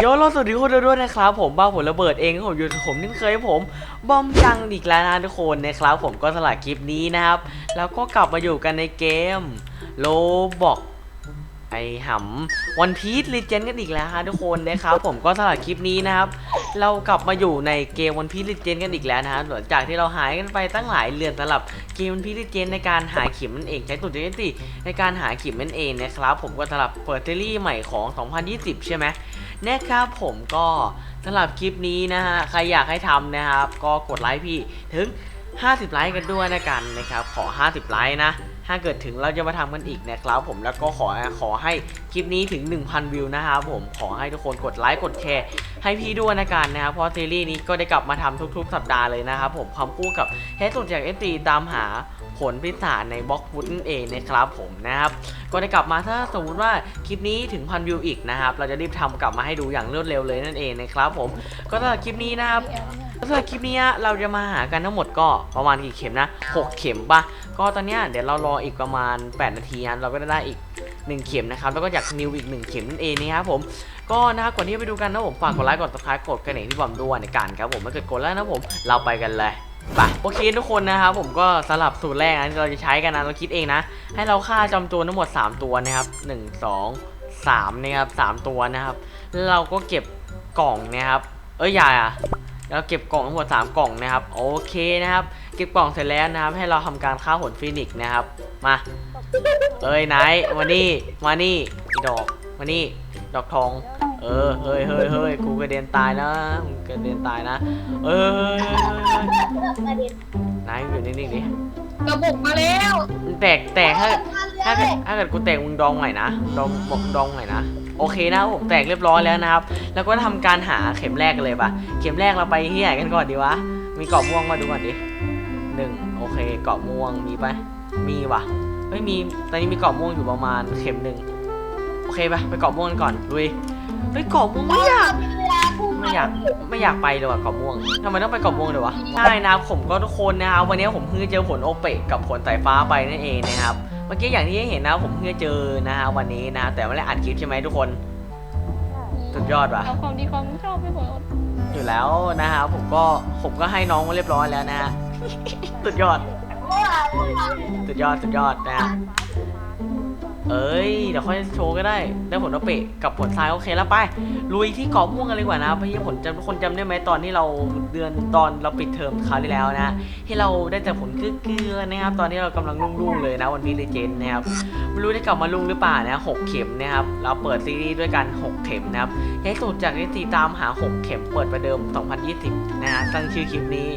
สวัสดีทุกคนด้วยนะครับผมบ้าผลระเบิดเองผมอยู่ผมนี่เคยผมบอมจังอีกแล้วนะทุกคนนะครับผมก็สลัดคลิปนี้นะครับ แล้วก็กลับมาอยู่กันในเกมโลบอกไอหำวันพีซลีเจนกันอีกแล้วฮะทุกคนนะครับผมก็สลัดคลิปนี้นะครับ เรากลับมาอยู่ในเกมวันพีซลีเจนกันอีกแล้วนะฮะหลังจากที่เราหายกันไปตั้งหลายเดือนสำหรับเกมวันพีซลีเจนในการหาเข็มนั่นเองใช้ตุ่นเจนติในการหาเข็มนั่นเองนะครับผมก็สำหรับเปิดเทอรี่ใหม่ของ 2020 ใช่ไหม นะครับผมก็สำหรับคลิปนี้นะฮะใครอยากให้ทำนะครับ ก็กดไลค์พี่ถึง 50 ไลค์กันด้วยนะกันนะครับ ขอ 50 ไลค์นะถ้าเกิดถึงเราจะมาทำกันอีกนะครับผมแล้วก็ขอขอให้คลิปนี้ถึง 1,000 วิวนะครับผมขอให้ทุกคนกดไลค์กดแชร์ให้พี่ด้วยนะกันนะครับเพราะซีรีส์นี้ก็ได้กลับมาทำทุก ๆ สัปดาห์เลยนะครับผมความคู่กับเฮดสุดจากเอฟซีตามหา ผลพิศาจในบล็อกฟุตนั่นเองนะครับผมนะครับก็ได้กลับมาถ้าสมมติว่าคลิปนี้ถึงพันวิวอีกนะครับเราจะรีบทำกลับมาให้ดูอย่างรวดเร็วเลยนั่นเองนะครับผมก็สำหรับคลิปนี้นะครับสำหรับคลิปนี้เราจะมาหากันทั้งหมดก็ประมาณกี่เข็มนะ 6 เข็มป่ะก็ตอนนี้เดี๋ยวเรารออีกประมาณ 8 นาทีนะเราก็จะได้อีก1เข็มนะครับแล้วก็จากนิวอีก 1 เข็มนั่นเองนะครับผมก็นะครับก่อนที่จะไปดูกันนะผมฝากกดไลค์กด subscribe กดกระดิ่งที่บอมด้วยในการครับผมถ้าเกิดกดแล้วนะผมเราไปกันเลย ไปโอเคทุกคนนะครับผมก็สลับสูตรแรกนะเราจะใช้กันนะเราคิดเองนะ ให้เราฆ่าจอมโจรทั้งหมด 3 ตัวนะครับ 1 2 3นะครับ3ตัวนะครับเราก็เก็บกล่องนะครับ เอ้ยอย่าอะเราเก็บกล่องทั้งหมด 3 กล่องนะครับ โอเคนะครับ เก็บกล่องเสร็จแล้วนะครับ ให้เราทำการฆ่าผลฟินิกนะครับ มา เอ้ยไหนมานี่มานี่ดอกมานี่ดอกทอง เออ เฮ้ยเฮ้ยเฮ้ยกูกระเด็นตายนะมึงกระเด็นตายนะ เออเฮ้ยเฮ้ยเฮ้ยเฮ้ยนายอยู่นิ่งๆดิกระบุกมาแล้วมึงแตกแตกถ้าถ้าเกิดถ้าเกิดกูแตกมึงดองใหม่นะดองบอกดองใหม่นะ โอเคนะครับผมแตกเรียบร้อยแล้วนะครับ แล้วก็ทำการหาเข็มแรกกันเลยปะเข็มแรกเราไปที่ไหนกันก่อนดีวะ มีเกาะม่วงมาดูก่อนดิหนึ่งโอเค เกาะม่วงมีปะมีวะไม่มี ตอนนี้มีเกาะม่วงอยู่ประมาณเข็มหนึ่งโอเคปะไปเกาะม่วงกันก่อนลุย เฮ้ยเกาะม่วงไม่อยาก ไม่อยากไม่อยากไปเลยว่ะเกาะม่วงทำไมต้องไปเกาะม่วงเลยวะใช่นะครับผมก็ทุกคนนะครับวันนี้ผมเพิ่งเจอผลโอเปกกับผลสายฟ้าไปนั่นเองนะครับเมื่อกี้อย่างที่เห็นนะผมเพิ่งเจอนะฮะวันนี้นะ แต่ไม่ได้อัดคลิปใช่ไหมทุกคนสุดยอดว่ะเอาความดีความชอบไปหมดอยู่แล้วนะฮะผมก็ผมก็ให้น้องมาเรียบร้อยแล้วนะฮะสุดยอดสุดยอดสุดยอดนะฮะ เอ้ยเดี๋ยวค่อยโชว์ก็ได้ ได้ผลโอเปกกับผลทรายโอเคแล้วไป ลุยที่เกาะม่วงกันเลยดีกว่านะพี่ผลจำทุกคนจำได้ไหมตอนที่เราเดือนตอนเราปิดเทอมคราวที่แล้วนะที่เราได้แต่ผลเกลือนะครับ ตอนนี้เรากำลังรุ่งๆเลยนะวันนี้เลเจนนะครับไม่รู้ได้กลับมารุ่งหรือเปล่านะหกเข็มนะครับเราเปิดซีรีส์ด้วยกัน 6 เข็มนะครับให้สุดจากนิติตามหา 6 เข็มเปิดประเดิม 2020 นะฮะตั้งชื่อคลิปนี้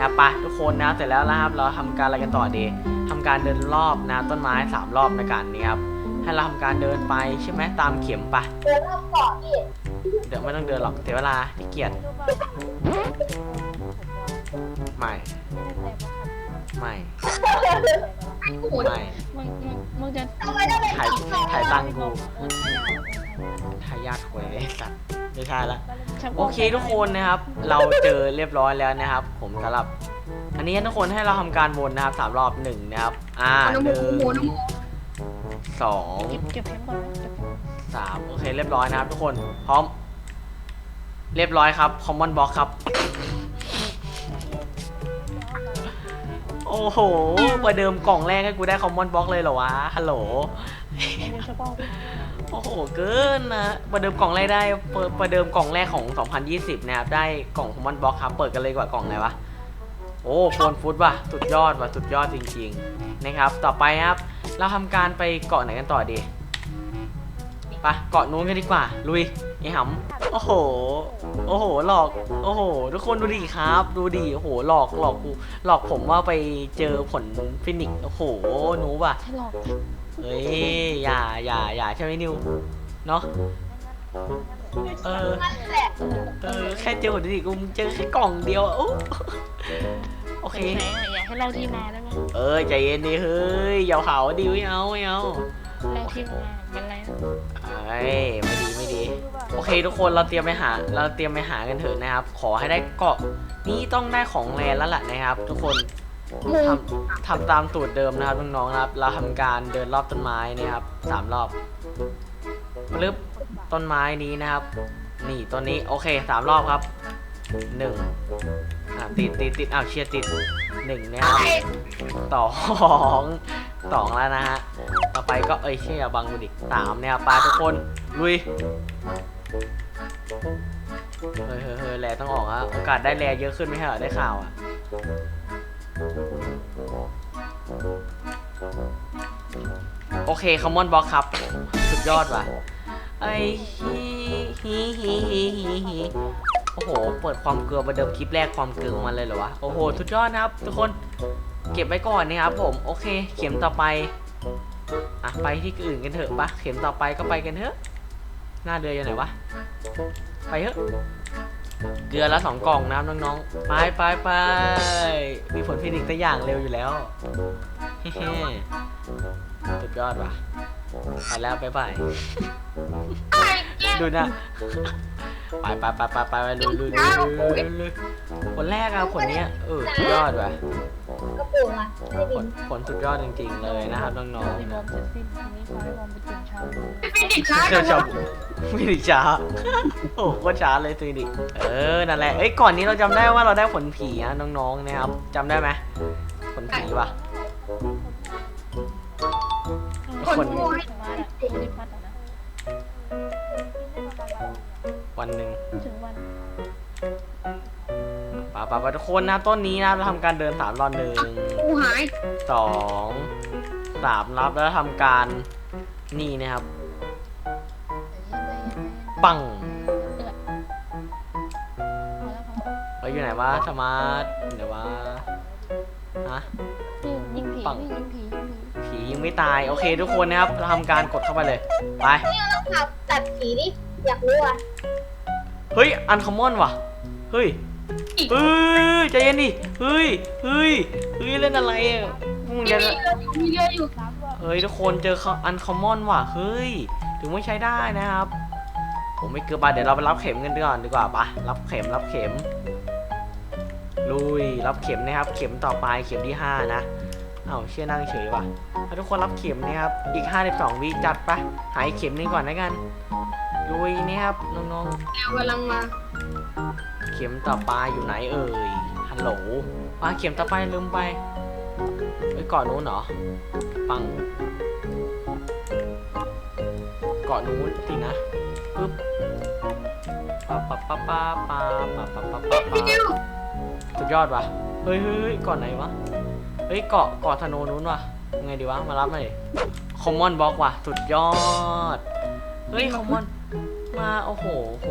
นะไปทุกคนนะเสร็จแล้วนะครับเราทำการอะไรกันต่อดีทำการเดินรอบนะต้นไม้สามรอบในการนี้ครับให้เราทำการเดินไปใช่ไหมตามเข็มไปเดินรอบเกาะพี่เดี๋ยวไม่ต้องเดินหรอกเสียเวลาขี้เกียจไม่ไม่โอ้ยไม่มึงมึงมึงจะทำไมต้องเป็นถ่ายสีทองถ่ายตังกู ทายาทหวยไอ้สัตว์ไม่ใช่ละ ชักโอเคทุกคนนะครับ เราเจอเรียบร้อยแล้วนะครับ ผมสำหรับ อันนี้ทุกคนให้เราทำการวนนะครับสามรอบหนึ่งนะครับ อ่าน้ำหมูนึ่งหมูน้ำมูสองเก็บเก็บเข็มก่อนนะเก็บเข็มสามโอเคเรียบร้อยนะครับ ทุกคนพร้อม เรียบร้อยครับคอมมอนบ็อกครับ โอ้โหประเดิมกล่องแรกให้กูได้คอมมอนบ็อกเลยเหรอวะฮัลโหลไม่ได้เฉพาะโอ้โห เกินนะประเดิมกล่องแรกได้เปิดประเดิมกล่องแรกของ 2020 นะครับ ได้กล่องคอมมอนบ็อกครับ เปิดกันเลยกว่ากล่องไหนวะ โอ้โฟนฟุตว่ะ สุดยอดว่ะ สุดยอดจริง ๆ นะครับ ต่อไปครับ เราทำการไปเกาะไหนกันต่อดีไปเกาะนู้นกันดีกว่า ลุยไอ้หำโอ้โห โอ้โห หลอก โอ้โห ทุกคนดูดิครับ ดูดิโอ้โห หลอก หลอกกู หลอกผมว่าไปเจอผลฟินิก โอ้โห หนูว่ะใช่หรอก เฮ้ยอย่าอย่าอย่าใช่ไหมนิวเนาะเออนั่นแหละเออแค่เจอผลฟินิกซ์กูเจอแค่กล่องเดียวอะโอ้โอเค ไหนอะอยากให้เราที่มาได้ไหมเอ้ยใจเย็นดิเฮ้ยอย่าเผาดิไม่เอาไม่เอาเราที่มามันอะไรนะเอ้ยไม่ดีไม่ดี โอเคทุกคนเราเตรียมไปหา เราเตรียมไปหากันเถอะนะครับ ขอให้ได้เกาะนี่ต้องได้ของแรแล้วล่ะนะครับ ทุกคน ทำทำตามสูตรเดิมนะครับน้องๆนะครับ เราทำการเดินรอบต้นไม้นะครับสามรอบลึบต้นไม้นี้นะครับ นี่ตัวนี้โอเคสามรอบครับหนึ่งอะติดติดติดอ้าวเชียร์ติดหนึ่งเนี่ยสองสองแล้วนะฮะต่อไปก็เอ้ยเชียอย่าบังกูดิสามเนี่ยปลาทุกคนลุยเฮ้ยเฮ้ยเฮ้ยแลต้องออกฮะโอกาสได้แลเยอะขึ้นไม่ใช่เหรอได้ข่าวอะ โอเคคอมมอนบ็อกครับ สุดยอดว่ะไอฮีฮีฮีฮีฮีฮีโอ้โห เปิดความเกลือประเดิมคลิปแรกความเกลือมันเลยเหรอวะ โอ้โห สุดยอดนะครับ ทุกคน เก็บไว้ก่อนนะครับผม โอเค เข็มต่อไป อะ ไปที่อื่นกันเถอะปะเข็มต่อไปก็ไปกันเถอะ หน้าเรืออยู่ไหนวะ ไปเถอะ เกลือละสองกล่องนะครับน้องๆ ไปไปไปมีผลฟินิกตัวอย่างเร็วอยู่แล้วเฮ้ๆสุดยอดว่ะไปแล้วบ๊ายบายดูนะไปไปไปไปไปลุยลุยลุยลุยคนแรกอะคนเนี้ยเออสุดยอดว่ะผลผลสุดยอดจริงๆเลยนะครับน้องที่ๆ บอนะมจะสิ้นทีนี้ขอให้บอมไปกินชาบูเป็นเด็กช้าเจ้าชาวไม่ได้ช้า โอ้โหโคตรช้าเลยตัวนี้เออ นั่นแหละ เอ้ย ก่อนนี้เราจำได้ว่าเราได้ผลผีนะน้องๆ นะครับจำได้ไหมผลผีว่ะคนมาอะไม่ได้พัดอะนะวันหนึ่งถึงวันป่าป่าป่าทุกคนนะต้นนี้นะเราทำการเดินสามรอบหนึ่งกูหายสองสามรับแล้วทำการ นี่นะครับ ปังพอแล้วพอแล้วเฮ้ยอยู่ไหนวะสมาร์ทเดี๋ยววะฮะนี่ยิงผีปังนี่ยิงผียิงผีผียังไม่ตาย โอเคทุกคนนะครับ เราทำการกดเข้าไปเลย ไป นี่เราขับตัดผีดิ อยากรู้อะเฮ้ย อันคอมมอนว่ะ เฮ้ยเฮ้ยใจเย็นดิ เฮ้ย เฮ้ย เฮ้ย เล่นอะไรอะพวกมึงมีจะเรือมีเรืออยู่สามรอบ เฮ้ยทุกคนเจออันคอมมอนว่ะเฮ้ย ถึงไม่ใช้ได้นะครับ ผมไม่เกือบไปเดี๋ยวเราไปรับเข็มกันก่อนดีกว่าปะรับเข็มรับเข็ม ลุยรับเข็มนะครับ เข็มต่อไปเข็มที่ห้านะเอ้าเชื่อนั่งเฉยว่ะถ้าทุกคนรับเข็มนะครับอีก 52วิจัดปะหายเข็มหนึงก่อนนะกันลุยนี่ครับน้องเรือกำลังมาๆเข็มต่อไปอยู่ไหนเอ่ยฮัลโหลมาเข็มต่อไปลืมไป ไปเกาะนู้นเหรอ ปัง เกาะนู้นสินะปึ๊บปะปะปะปะปะปะปะปะปะพี่ปะดิวสุดยอดว่ะ เฮ้ยเฮ้ยเกาะไหนวะ เฮ้ยเกาะเกาะธนูนู้นว่ะ ไงดีวะ มารับหน่อยคอมมอนบล็อกว่ะ สุดยอด เฮ้ยคอมมอน มา โอ้โหโอ้โห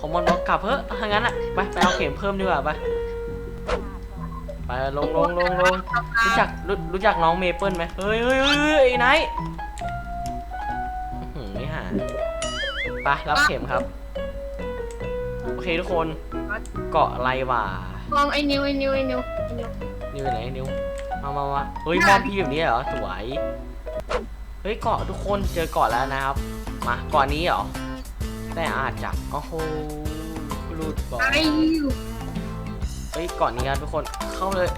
คอมมอนบล็อกกลับเฮ้ยถ้างั้นอะ ไป ไปเอาเข็มเพิ่มดีกว่าไป ไปลงลงลงลงรู้จักรู้รู้จักน้องเมเปิลไหมเฮ้ยเฮ้ยเฮ้ยเฮ้ยไอ้ไนท์อื้อหือไม่หาไปรับเข็มครับ โอเคทุกคนเกาะอะไรวะมองไอ้นิวไอ้นิวไอ้นิวไอ้นิวนิวอยู่ไหนนิวมามามาเฮ้ยมอบพี่แบบนี้เหรอสวยเฮ้ยเกาะทุกคนเจอเกาะแล้วนะครับ มาเกาะนี้เหรอแต่อาจจะโอ้โหรูดบอล ไอ้นิว เฮ้ยกาะนี้ครับทุกคนเข้าเลย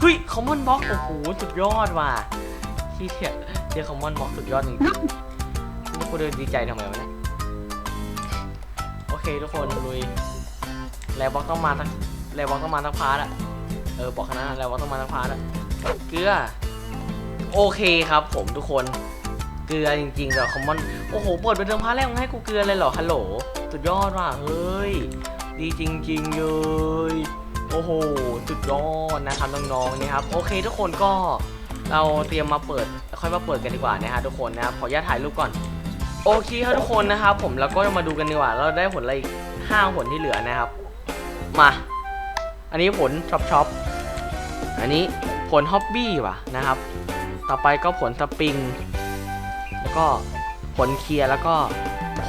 เฮ้ยคอมมอนบล็อกโอ้โหสุดยอดว่ะที่เทียเจอคอมมอนบล็อกสุดยอดจริงๆนี่กูเดินดีใจทำไมวะเนี่ยโอเคทุกคนลุยแล้วบล็อกต้องมาทั้งแลบ็อกต้องมาทั้งพาร์ทอะเออบอกขนาดนั้นแลบ็อกต้องมาทั้งพาร์ทอะเกลือโอเคครับผมทุกคนเกลือจริงๆแต่คอมมอนโอ้โหเปิดเป็นเดิมพาร์ทแรกมึงให้กูเกลือเลยเหรอฮัลโหลสุดยอดว่ะเฮ้ย ดีจริงๆเลยโอ้โหสุดยอดนะครับน้องๆนี่ครับโอเคทุกคนก็เราเตรียมมาเปิดค่อยมาเปิดกันดีกว่านะฮะทุกคนนะครับขออนุญาตถ่ายรูปก่อนโอเคครับทุกคนนะครับผมแล้วก็มาดูกันดีกว่า เราได้ผลอะไรอีกห้าผลที่เหลือนะครับ มา อันนี้ผลช็อปช็อปอันนี้ผลฮ็อบบี้ว่ะนะครับ ต่อไปก็ผลสปริง แล้วก็ผลเคลียร์แล้วก็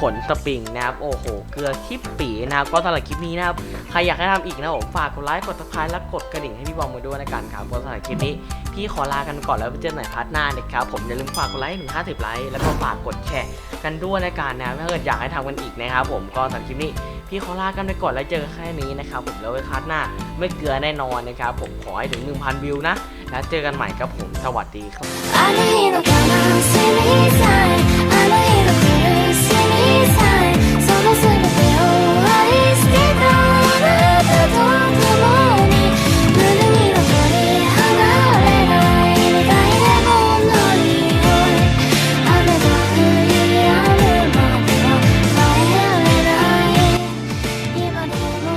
ผลสปริงนะครับ โอ้โห เกลือคลิปปีนะครับ ก็สำหรับคลิปนี้นะครับ ใครอยากให้ทำอีกนะผมฝากกดไลค์กดติดตามและกดกระดิ่งให้พี่บอมมาด้วยนะกันครับก็สำหรับคลิปนี้ พี่ขอลากันก่อนแล้วไปเจอกันใหม่พาร์ทหน้านะครับ ผมอย่าลืมฝากกดไลค์ถึง50 ไลค์แล้วก็ฝากกดแชร์กันด้วยนะกันนะถ้าเกิดอยากให้ทำกันอีกนะครับผมก็สำหรับคลิปนี้ พี่ขอลากันไปก่อนแล้วเจอกันแค่นี้นะครับผมแล้วไว้พาร์ทหน้าไม่เกลือแน่นอนนะครับผมขอให้ถึง 1,000 วิวนะแล้วเจอกันใหม่ครับผมสวัสดีครับ